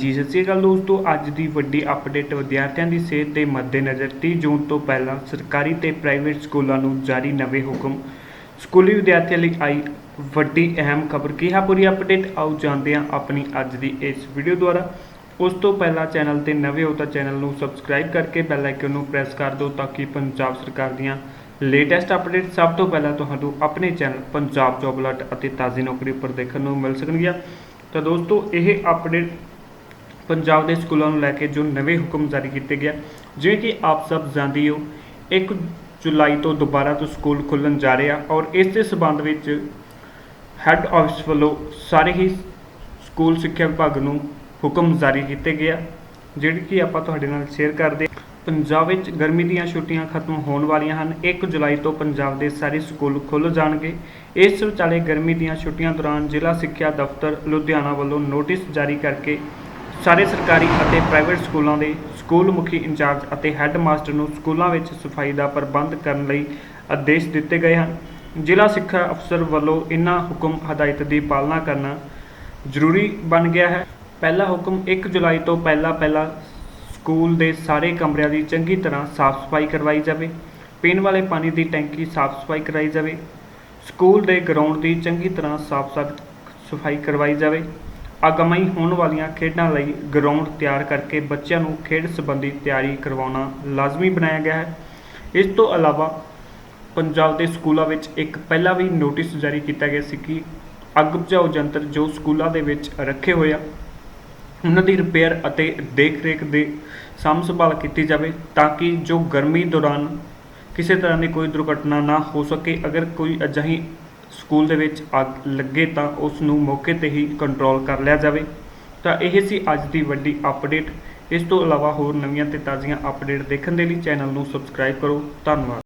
ਜੀ, ਸਤਿ ਸ਼੍ਰੀ ਅਕਾਲ ਦੋਸਤੋ। ਅੱਜ ਦੀ ਵੱਡੀ ਅਪਡੇਟ ਵਿਦਿਆਰਥੀਆਂ ਦੀ ਸਿਹਤ ਦੇ ਮੱਦੇਨਜ਼ਰ 30 ਜੂਨ ਤੋਂ ਪਹਿਲਾਂ ਸਰਕਾਰੀ ਤੇ ਪ੍ਰਾਈਵੇਟ ਸਕੂਲਾਂ ਨੂੰ ਜਾਰੀ ਨਵੇਂ ਹੁਕਮ। ਸਕੂਲੀ ਵਿਦਿਆਰਥੀਆਂ ਲਈ ਆਈ ਵੱਡੀ ਅਹਿਮ ਖਬਰ ਕੀ ਹੈ? ਪੂਰੀ ਅਪਡੇਟ ਆਓ ਜਾਣਦੇ ਹਾਂ ਆਪਣੀ ਅੱਜ ਦੀ ਇਸ ਵੀਡੀਓ ਦੁਆਰਾ। ਉਸ ਤੋਂ ਪਹਿਲਾਂ ਚੈਨਲ ਤੇ ਨਵੇਂ ਹੋ ਤਾਂ ਚੈਨਲ ਨੂੰ ਸਬਸਕ੍ਰਾਈਬ ਕਰਕੇ ਬੈਲ ਆਈਕਨ ਨੂੰ ਪ੍ਰੈਸ ਕਰ ਦਿਓ ਤਾਂ ਕਿ ਪੰਜਾਬ ਸਰਕਾਰ ਦੀਆਂ ਲੇਟੈਸਟ ਅਪਡੇਟ ਸਭ ਤੋਂ ਪਹਿਲਾਂ ਤੁਹਾਨੂੰ ਆਪਣੇ ਚੈਨਲ ਪੰਜਾਬ ਜੋਬ ਅਲਰਟ ਅਤੇ ਤਾਜ਼ੀ ਨੌਕਰੀ ਉੱਪਰ ਦੇਖਣ ਨੂੰ ਮਿਲ ਸਕਣਗੀਆਂ। ਤਾਂ ਦੋਸਤੋ, ਇਹ ਅਪਡੇਟ ਪੰਜਾਬ ਦੇ ਸਕੂਲਾਂ ਨੂੰ ਲੈ ਕੇ ਜੋ ਨਵੇਂ ਹੁਕਮ ਜਾਰੀ ਕੀਤੇ ਗਏ ਜਿਵੇਂ ਕਿ ਆਪ ਸਭ ਜਾਣਦੇ ਹੋ 1 ਜੁਲਾਈ ਤੋਂ ਦੁਬਾਰਾ ਤੋਂ ਸਕੂਲ ਖੁੱਲ੍ਹਣ ਜਾ ਰਹੇ ਆ ਔਰ ਇਸ ਦੇ ਸਬੰਧ ਵਿੱਚ ਹੈੱਡ ਆਫਿਸ ਵੱਲੋਂ ਸਾਰੇ ਹੀ ਸਕੂਲ ਸਿੱਖਿਆ ਵਿਭਾਗ ਨੂੰ ਹੁਕਮ ਜਾਰੀ ਕੀਤੇ ਗਏ ਜਿਹੜੇ ਕਿ ਆਪਾਂ ਤੁਹਾਡੇ ਨਾਲ ਸ਼ੇਅਰ ਕਰਦੇ ਪੰਜਾਬ ਵਿੱਚ ਗਰਮੀ ਦੀਆਂ ਛੁੱਟੀਆਂ ਖਤਮ ਹੋਣ ਵਾਲੀਆਂ ਹਨ 1 ਜੁਲਾਈ ਤੋਂ ਪੰਜਾਬ ਦੇ ਸਾਰੇ ਸਕੂਲ ਖੁੱਲ੍ਹ ਜਾਣਗੇ। ਇਸ ਵਿਚਾਲੇ ਗਰਮੀ ਦੀਆਂ ਛੁੱਟੀਆਂ ਦੌਰਾਨ ਜ਼ਿਲ੍ਹਾ ਸਿੱਖਿਆ ਦਫ਼ਤਰ ਲੁਧਿਆਣਾ ਵੱਲੋਂ ਨੋਟਿਸ ਜਾਰੀ ਕਰਕੇ ਸਾਰੇ ਸਰਕਾਰੀ ਅਤੇ ਪ੍ਰਾਈਵੇਟ ਸਕੂਲਾਂ ਦੇ ਸਕੂਲ ਮੁਖੀ ਇੰਚਾਰਜ ਅਤੇ ਹੈੱਡ ਮਾਸਟਰ ਨੂੰ ਸਕੂਲਾਂ ਵਿੱਚ ਸਫ਼ਾਈ ਦਾ ਪ੍ਰਬੰਧ ਕਰਨ ਲਈ ਆਦੇਸ਼ ਦਿੱਤੇ ਗਏ ਹਨ। ਜ਼ਿਲ੍ਹਾ ਸਿੱਖਿਆ ਅਫਸਰ ਵੱਲੋਂ ਇਨ੍ਹਾਂ ਹੁਕਮ ਹਦਾਇਤ ਦੀ ਪਾਲਣਾ ਕਰਨਾ ਜ਼ਰੂਰੀ ਬਣ ਗਿਆ ਹੈ। ਪਹਿਲਾ ਹੁਕਮ 1 ਜੁਲਾਈ ਤੋਂ ਪਹਿਲਾਂ ਪਹਿਲਾਂ ਸਕੂਲ ਦੇ ਸਾਰੇ ਕਮਰਿਆਂ ਦੀ ਚੰਗੀ ਤਰ੍ਹਾਂ ਸਾਫ਼ ਸਫ਼ਾਈ ਕਰਵਾਈ ਜਾਵੇ। ਪੀਣ ਵਾਲੇ ਪਾਣੀ ਦੀ ਟੈਂਕੀ ਸਾਫ਼ ਸਫ਼ਾਈ ਕਰਾਈ ਜਾਵੇ। ਸਕੂਲ ਦੇ ਗਰਾਊਂਡ ਦੀ ਚੰਗੀ ਤਰ੍ਹਾਂ ਸਾਫ਼ ਸਫ਼ਾਈ ਕਰਵਾਈ ਜਾਵੇ। ਅਗਾਮੀ ਹੋਣ ਵਾਲੀਆਂ ਖੇਡਾਂ ਲਈ ਗਰਾਊਂਡ ਤਿਆਰ ਕਰਕੇ ਬੱਚਿਆਂ ਨੂੰ ਖੇਡ ਸੰਬੰਧੀ ਤਿਆਰੀ ਕਰਵਾਉਣਾ ਲਾਜ਼ਮੀ ਬਣਾਇਆ ਗਿਆ ਹੈ। ਇਸ ਤੋਂ ਇਲਾਵਾ ਪੰਜਾਬ ਦੇ ਸਕੂਲਾਂ ਵਿੱਚ ਇੱਕ ਪਹਿਲਾਂ ਵੀ ਨੋਟਿਸ ਜਾਰੀ ਕੀਤਾ ਗਿਆ ਸੀ ਕਿ ਅੱਗ ਬੁਝਾਊ ਯੰਤਰ ਜੋ ਸਕੂਲਾਂ ਦੇ ਵਿੱਚ ਰੱਖੇ ਹੋਏ ਆ, ਉਹਨਾਂ ਦੀ ਰਿਪੇਅਰ ਅਤੇ ਦੇਖ-ਰੇਖ ਦੇ ਸਾਂਭ ਸੰਭਾਲ ਕੀਤੀ ਜਾਵੇ ਤਾਂ ਕਿ ਜੋ ਗਰਮੀ ਦੌਰਾਨ ਕਿਸੇ ਤਰ੍ਹਾਂ ਦੀ ਕੋਈ ਦੁਰਘਟਨਾ ਨਾ ਹੋ ਸਕੇ। ਅਗਰ ਕੋਈ ਅਜਿਹੀ ਸਕੂਲ ਦੇ ਵਿੱਚ ਅੱਗ ਲੱਗੇ ਤਾਂ ਉਸ ਨੂੰ ਮੌਕੇ ਤੇ ਹੀ ਕੰਟਰੋਲ ਕਰ ਲਿਆ ਜਾਵੇ। ਤਾਂ ਇਹ ਸੀ ਅੱਜ ਦੀ ਵੱਡੀ ਅਪਡੇਟ ਇਸ ਤੋਂ ਇਲਾਵਾ ਹੋਰ ਨਵੀਆਂ ਤੇ ਤਾਜ਼ੀਆਂ ਅਪਡੇਟ ਦੇਖਣ ਦੇ ਲਈ ਚੈਨਲ ਨੂੰ ਸਬਸਕ੍ਰਾਈਬ ਕਰੋ। ਧੰਨਵਾਦ।